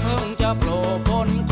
เพิ่งจะโผล่บน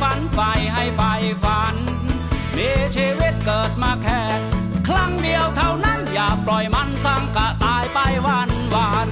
ฝันใฝ่ให้ใฝ่ฝัน มีชีวิตเกิดมาแค่ครั้งเดียวเท่านั้นอย่าปล่อยมันสังกะตายไปวันวาน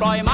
ปล่อยมา